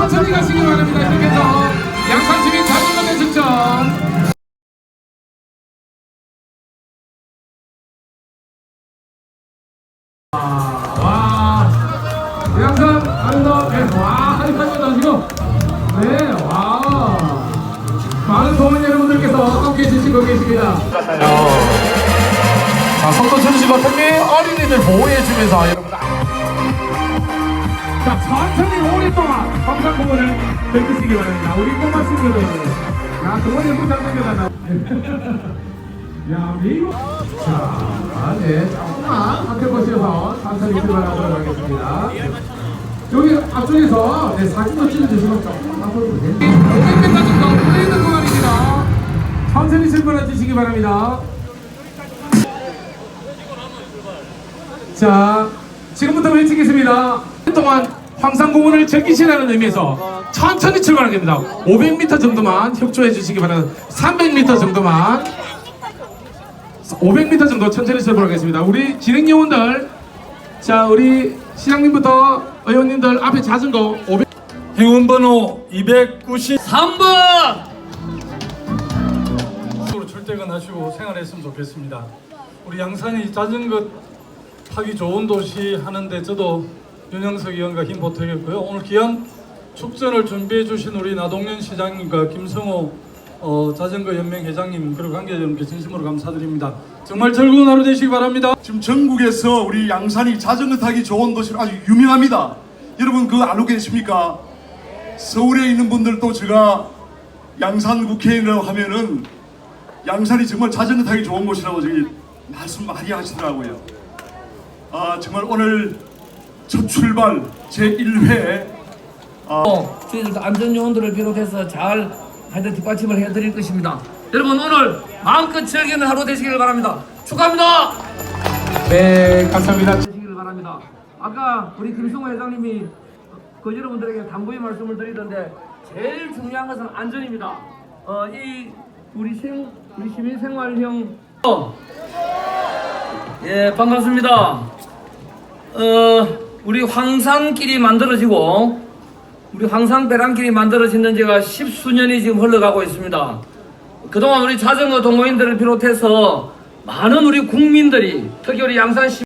천천히 가시기 바랍니다. 이렇게 해서 양산팀이 자전거 대측전. 와, 양산 아름다운 네, 와, 하이파이브다 지금. 네, 와. 많은 동원 여러분들께서 함께 해주시고 계십니다. 자, 속도 천시고 특히 어린이들 보호해주면서. 자, 천천히 오랫동안 황산공원을 즐기시기 바랍니다. 우리 꼬마 친구들. 야, 동원이 부장 생겨간다. 야, 미국. 자, 네, 조금만 앞에 보셔서 천천히 출발하도록 하겠습니다. 여기 앞쪽에서 네, 사진도 찍어주시면 조금만 앞으로 보세요. 500m 정도 플레이드 구간입니다. 천천히 출발해 주시기 바랍니다. 자, 지금부터 외치겠습니다. 동안 황산공원을 즐기시라는 의미에서 천천히 출발하겠습니다. 500m 정도만 협조해 주시기 바랍니다. 300m 정도만 500m 정도 천천히 출발하겠습니다. 우리 진행 요원들, 자 우리 시장님부터 의원님들 앞에 자전거 500. 행운번호 293번 3번 으로 출퇴근하시고 생활했으면 좋겠습니다. 우리 양산이 자전거 타기 좋은 도시 하는데 저도 윤영석 의원과 힘 보태겠고요. 오늘 귀한 축전을 준비해 주신 우리 나동현 시장님과 김성호 어, 자전거 연맹 회장님 그리고 관계자 여러분께 진심으로 감사드립니다. 정말 즐거운 하루 되시기 바랍니다. 지금 전국에서 우리 양산이 자전거 타기 좋은 도시로 아주 유명합니다. 여러분 그거 알고 계십니까? 서울에 있는 분들도 제가 양산 국회의원이라고 하면은 양산이 정말 자전거 타기 좋은 곳이라고 저기 말씀 많이 하시더라고요. 아 정말 오늘 첫 출발 제 1회. 어, 저희들도 안전요원들을 비롯해서 잘 하여튼 뒷받침을 해드릴 것입니다. 여러분 오늘 마음껏 즐기는 하루 되시길 바랍니다. 축하합니다! 네, 감사합니다. 되시길 바랍니다. 아까 우리 김승호 회장님이 그 여러분들에게 당부의 말씀을 드리던데 제일 중요한 것은 안전입니다. 어, 이 우리 생 우리 시민 생활형. 어, 예 반갑습니다. 어, 우리 황산길이 만들어지고 우리 황산 배랑길이 만들어진 지가 십수년이 지금 흘러가고 있습니다. 그동안 우리 자전거 동호인들을 비롯해서 많은 우리 국민들이 특히 우리 양산 시